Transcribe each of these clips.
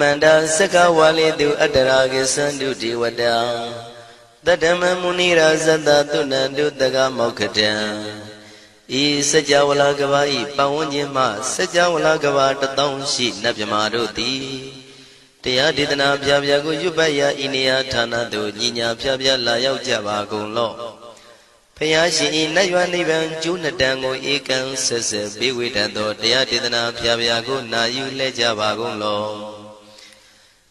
မန္တာစကဝါလေတုအတ္တရာကိသန္တုဒေဝတာတတ္တမမုနိရာဇတသုဏန္တုတကမောက္ခတံဤစကြဝဠာကဘာဤပတ်ဝန်းကျင်မှစကြဝဠာကဘာတသောရှိနတ်မြမာတို့သည်တရားဒေသနာပြပြကိုရွတ်ပတ်ရာဤနေရာဌာနသို့ညီညာပြပြလာရောက်ကြပါကုန်လော့ဖယားရှင်ဤနတ်ရွာနိဗ္ဗာန်ကျိုးနှစ်တန်ကိုဧကံဆက်ဆက်ပေးဝေတတ်သောတရားဒေသနာပြပြကိုနာယူလဲကြပါကုန်လော့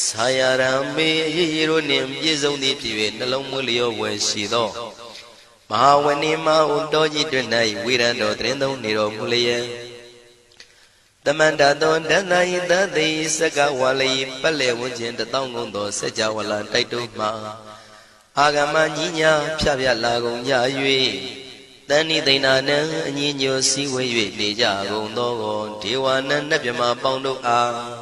ဆာယရံမေရေရေတို့နှင့်ပြည့်စုံသည်ဖြစ်၍နှလုံးမွေးလျောဝယ်ရှိသောမဟာဝဏိမဟုတောကြီးတွင်၌ဝိရံတော်တရင်သုံးနေတော်မူလျက်တမန္တသောဒန္တယိသတိစကဝါလိပတ်လေဝန်းကျင်တသောင်းကုန်သောစัจ java လာတိုက်တို့မှအာဂမညီညာဖြဖြလာကုန်ကြ၍တဏိသိဏနံအညီညွတ်စည်းဝေး၍နေကြကုန်သောဒေဝနံနတ်မြမပေါင်းတို့အား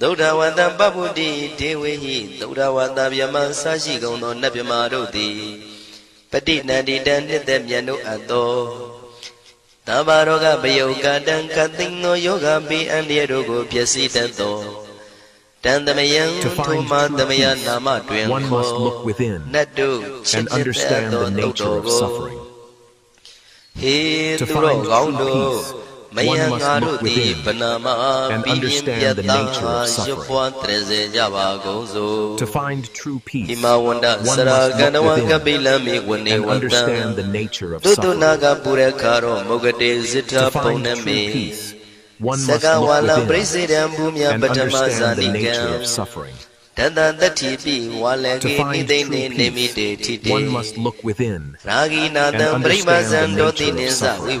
သုဒ္ဓဝတ္တပပ္ပုတိဒေဝေဟိသုဒ္ဓဝတ္တဗျမဆာရှိကုန်သောနတ်ဗျမာတို့သည်ပฏิနန္တိတံနှစ်သက်မြတ်တို့အပ်သောတဘာရောဂဘယုကတံကသိင်သောယောဂပိအန္တရာတို့ကိုပျက်စီးတတ်သောတန်သမယံ To ထို find မာ true သမယ peace, နာမတွင် one ခေါ် must look within နတ်တို့ချစ် and မြတ် understand သော the သုတ် nature တော် of ကို suffering. ဟေ To သူတော် find ကောင်း true တို့ peace, မယံ One must look within and understand the nature of suffering. To find true peace, one must look within and understand the nature of suffering. To find true peace, one must look within and understand the nature of suffering. To find true peace, one must look within and understand the nature of suffering.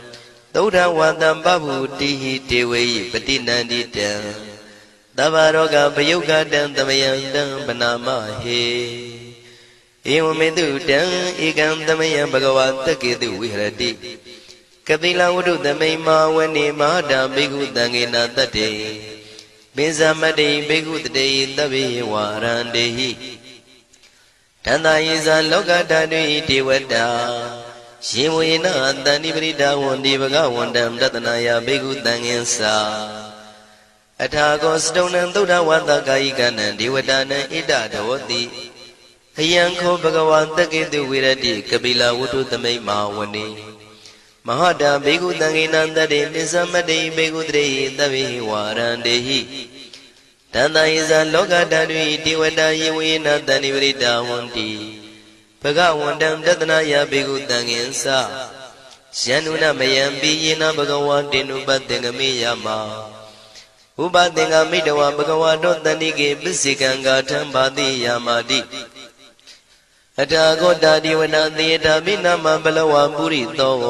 သုဒ္ဓဝတံပဗုတိဟိတေဝေယပတိနန္တိတံသဗ္ဗရောဂပယုတ်ကတံသမယံတံပနာမဟေဧဝမေတုတံဧကံသမယံဘဂဝတက္ကေတုဝိဟရတိကပိလဝတ္ထုသမိန်မာဝနေမဟာတံဘိက္ခုတံငေနတတ္တေပိဇမတိဘေကုတတေသဗ္ဗေဝါရန္တေဟိတန္တယေဇာလောကဓာတုဣဒေဝတာ ယေဝေနတန္တိပရိဒါဝန္တိဘဂဝန္တံတတနာယဘေကုတံငင်္စာအထာကောစတုံနံသုဒ္ဓဝတ္တကာယိကနံဒေဝတာနံဣဒဒောတိအယံခောဘဂဝါတက္ကေတုဝိရတိကပိလဝတ္ထုသမိတ်မာဝနေမဟာတာဘေကုတံငေနံတတေပိစမတိဘေကုတရေသဗ္ဗေဝါရန္တေဟိတန်တယဇာလောကဓာတုဤဒေဝတာယေဝေနတန်နိပရိတာဝန္တိ ဘဂဝန္တံတတနာယဘေကုတံငင်္စယန္နုနမယံပိယေနဘဂဝါတေနုပတ္တေငမေယမဥပသင်္ကမိတဝဘဂဝါတောတန္တိကေပစ္စေကံဂါထံပါတိယာမာတိအထာဂောတာဒီဝနာသေတာပိနမဘလဝပုရိသောဝ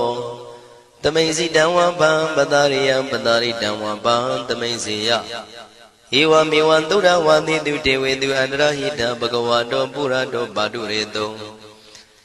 တမိန်စီတံဝပံပတာရိယံပတာရိတံဝပံတမိန်စီယဧဝမေဝံသုဒ္ဓဝါတိတုတေဝေတုအန္တရဟိတဘဂဝါတောပုရတောပါတုရေတော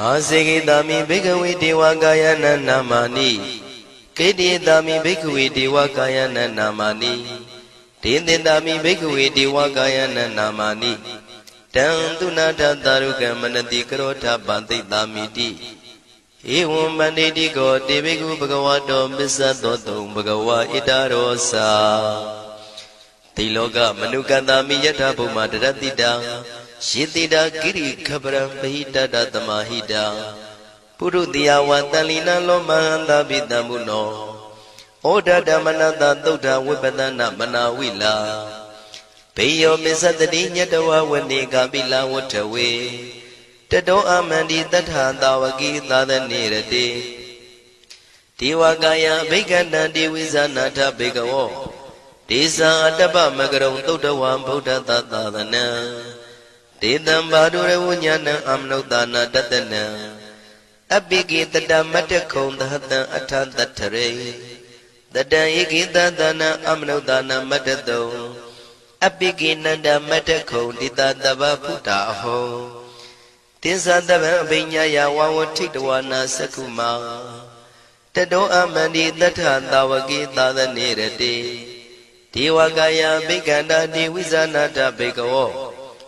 အာစေကိတာမိဘိက္ခဝေဒေဝကာယနာနာမာနိကေတိတာမိဘိက္ခဝေဒေဝကာယနာနာမာနိဒေသင်တာမိဘိက္ခဝေဒေဝကာယနာနာမာနိတံသူနာထတာရုကမနတိကရောထပန္တိတာမိတိဧဝံမန္တိတိကောတေဘိကုဘဂဝတောပစ္စသောတုံဘဂဝါဣတရောစာတိလောကမနုကန္တာမိယထာဘုမတရတိတာ ယေတိတာကိရိခပရံပဟိတတသမဟိတာပုပုရုတိယဝတန်လီနလောမဟန္တာပိတံဘုနောဩဒဓမ္မနတသုဒ္ဓဝိပဒနာမနာဝိလာဘေယောမစ္စတတိညတဝဝနေကပိလဝတ္ထဝေတတောအမန္တိတထသာဝကိသာသနေရတိဒေဝကာယဘိက္ခဏံဒေဝိဇာနာထဘေကဝောဒေဇာအတ္တပမကရုံသုဒ္ဓဝံဗုဒ္ဓသာသာသနံ ဒေတံဘာဒုရဝဉာဏံအမနုဿာနာတတနံအပိကိတတမတ္တခုံသဟတံအထတထရေတတံဧကိတသနာအမနုဿာနာမတ္တတုံအပိကိနန္ဒမတ္တခုံတိတတဗဗုဒ္ဓအဟောတင်္ဇတဗံအပိညာယဝဝထိတဝနာသက္ကုမာတတောအမန္တိတထသာဝကိသာသနေရတိဒေဝကာယဘိက္ခန္တာတိဝိဇာနာတဘေကဝော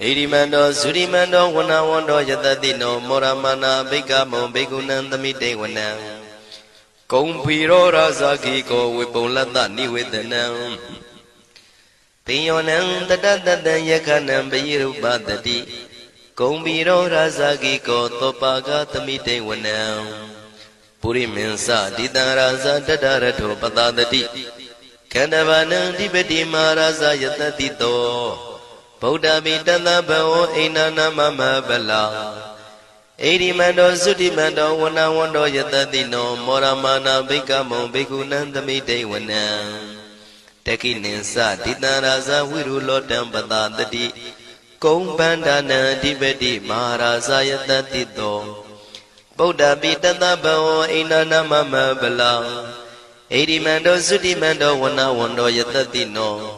ဣရိမန္တောသုရိမန္တောဝနဝန္တောယတတိနောမောရမနာဘိကမောဘေကုဏံသမိတေဝနံကုံဖီရောရာဇာခိကောဝေပုံလတ္တနိဝေဒနံပိယောနံတတတတံယခဏံပယိရုပတတိဂုံဘီရောရာဇာကိကောသောပါကသမိတေဝနံပုရိမင်းစဒိတံရာဇာတတရထောပတတတိခန္ဓဘာနံဓိပတိမာရာဇာယတတိတော ဗုဒ္ဓမိတသဗဝောအိနာနာမမဗလာဣရိမန္တောသုတိမန္တောဝနဝန္တောယတတိနောမောရမာနာဘိကမောဘိက္ခုနံသမိတေဝနံတကိနိသဒိတံရာဇဝိရုလောတံပတတတိကုံပန္ဒနာအဓိပတိမဟာရာဇယတတိတောဗုဒ္ဓပိတတဘဝအိန္ဒနာမမဗလာဣရိမန္တောသုတိမန္တောဝနဝန္တောယတတိနော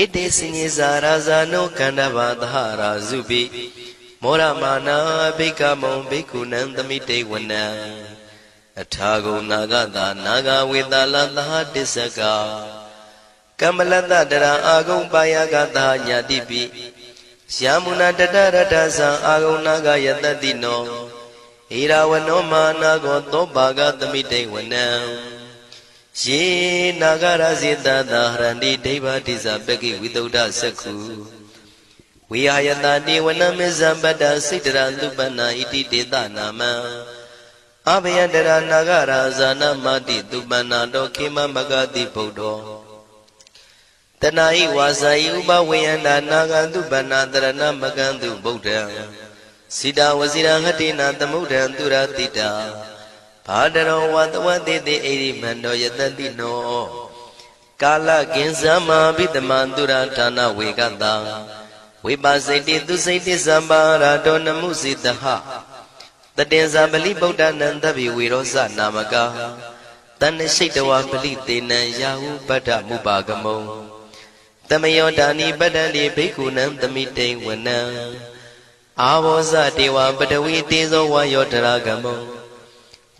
ဧတေစညေဇာရာဇာနောကန္တဘာသဟရာဇုပိမောရမာနာဘိကမုံဘိက္ခုနံသမိတေဝနံအထာဂုံနာဂတာနာဂဝေတလသဟတစ္စကာကမ္မလတ္တတရာအာဂုံပါယကသာညာတိပိယမုနာတတရတ္ထသံအာဂုံနာဂယတတိနောဣရာဝနောမာနာကောသောပါကသမိတေဝနံ ယေနာဂရစေတသာဟရန္တိဒိဗ္ဗတိဇပကိဝိတုဒ္ဓသက္ခုဝိဟာယတတိဝနမေဇံပတ္တစိတရသုပနာဣတိတေတနာမံအဘယတရနာဂရာဇာနမတိသူပနာတောခေမမဂတိဗုဒ္ဓောတဏှာဤဝါစာဤဥပဝေယန္တာနာဂန္တုပဏ္ဏတရဏမကန္တုဗုဒ္ဓံစိတာဝစီရဟတိနာသမုဒ္ဒံသူရတိတာ ဘာတရောဝတဝတိတိအိရိမန္တောယတတိနောကာလကင်ဇမဘိတမန္တုရဌာနဝေကတံဝိပါစိတိသူစိတိသမ္ပါရာတောနမှုစိတဟတတင်္ဇာပလိဗုဒ္ဓနံတဗ္ဗေဝေရောဇနာမကာတဏ္ဍရှိတဝါပလိတေနံယာဟုပတ္ထမုပါကမုံတမယောဒာနိပတ္တတိဘိက္ခုနံသမိတိဝနံအာဘောဇတေဝပတဝီတေဇောဝါယောတရာကမုံ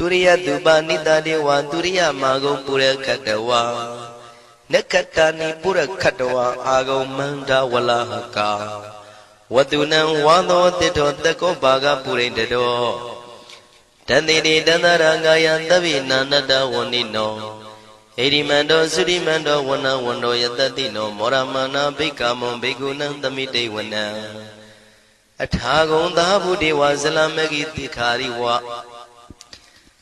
သူရိယတုပနိတတေဝသူရိယမာဂုံပုရခတဝါနက္ခတနိပုရခတဝါအာဂုံမန္တဝလဟကာဝတုနံဝါသောတိတောတကောဘာဂပုရိတတောတန်တိတိတန္တရကာယသဗ္ဗိနာနတဝဏိနောဣရိမန္တောသုရိမန္တောဝနဝန္တောယတတိနောမောရမနာဘိက္ခမုံဘိက္ခုနံသမိတေဝနံအထာဂုံသာဘုဒေဝဇလမဂိတိခာရိဝ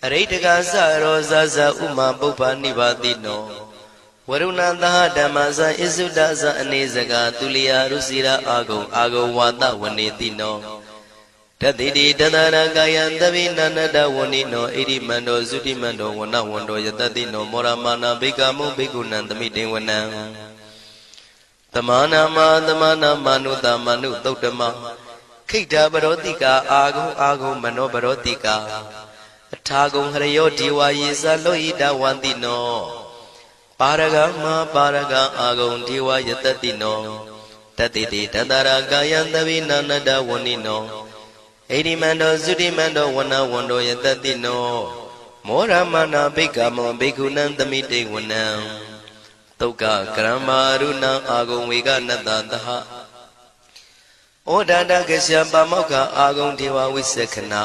အရိတကသရောဇဇဥမာပုပ္ပနိဗ္ဗာတိနောဝရုဏသဟဓမ္မဇဣစုဒဇအနေစကသူလျာရုစီရာအာဂုံအာဂုံဝါဒဝနေတိနောတတိတိတတရကာယံသဗိနန္တဝဏိနောဣရိမန္တောသုတိမန္တောဝနဝန္တောယတတိနောမောရမာနာဘိကမုဘိကုဏံသမိတေဝနံတမနာမသမနာမနုတမနုသုတ်တမခိတ္တပရောတိကာအာဂုံအာဂုံမနောပရောတိကာအ ထာဂုံဟရယောဒီဝါယေဇလောဟိတဝန္တိနောပါရဂမပါရဂအာဂုံဒီဝါယတတိနောတတိတိတတရကာယံသဗိနန္တဝဏိနောဣတိမန္တောသုတိမန္တောဝနဝန္တောယတတိနောမောရမနာဘိက္ခမောဘိက္ခုနံသမိတေဝနံတုတ်ကကရမရုဏအာဂုံဝေကနတသဟဩဒန္တကရှပါမောက္ခအာဂုံဒေဝဝိသခနာ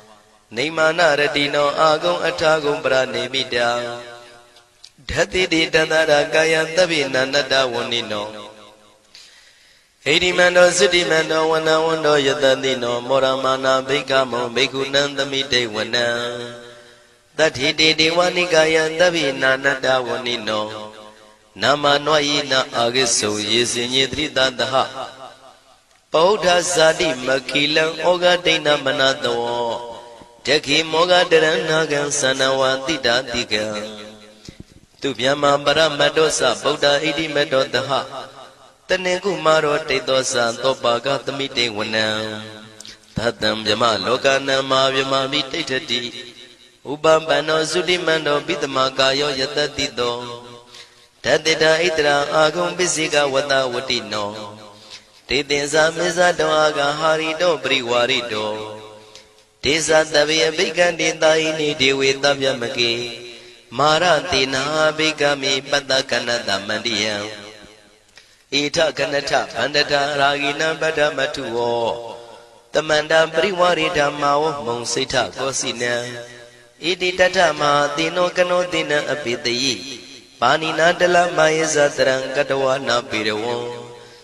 နေမာနရတိနောအာဂုံအထာဂုံပရနေမိတာဓတိတိတန္တရာကာယသဗ္ဗိနန္တဝဏိနောဣတိမန္တောသုတိမန္တောဝနဝန္တောယတတိနော မောရမနာဘိက္ခမောဘိက္ခုနံသမိတေဝနံတတိတေဒေဝနိကာယသဗ္ဗိနာနတဝဏိနောနာမနွယိနာအာဂိစုယေစင်ညေတိတတဟပောဓဇာတိမခိလံဩဃဒိဏမနတော တခိမောဃတရဏကံသနဝတိတာတိကံသူဗျမပရမတ္တောသဗုဒ္ဓဣတိမတ္တောတဟတနေကုမာရောတိတ်သောသံသောပါကသမိတေဝနံသတ္တံမြမလောကနံမာမြမမိတိဋ္ဌတိဥပပန္နောသုတိမန္တောပိတမကာယောယတတိတောတတေတာဣတရာအာဂုံပစ္စေကဝတဝတိနောတေတင်္ဇာမေဇတောအာဂဟာရိတောပရိဝါရိတော ဒေသတဗေအဘိကံတေတာဟိနိဒေဝေတဗျမကေမာရတေနာဘိကမိပတ္တကနတမန္တိယံဣထကနထဗန္တတာရာဂိနံပတ္တမထုဝောတမန္တပရိဝရိဓမ္မာဝမုံစိဋ္ဌကောစီနံဣတိတထမဟာတိနောကနောတိနံအပိတယိပါဏိနာတလမယေဇတရံကတဝနာပေရဝံ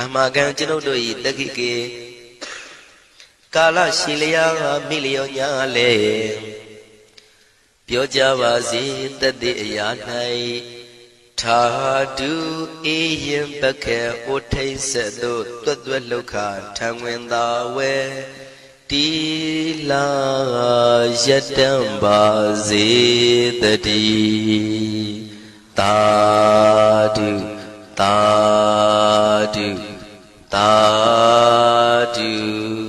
အမကံကျွန်ုပ်တို့၏တက္ခိကေကာလရှိလျာမိလျောညာလေပြောကြပါစေတသက်အရာ၌ထာတုအေယံပခေဩထိတ်ဆက်သို့တွတ်တွတ်လောက်ခထံဝင်သာဝဲတီလာယတံပါစေတတိတာ တာတုတာတု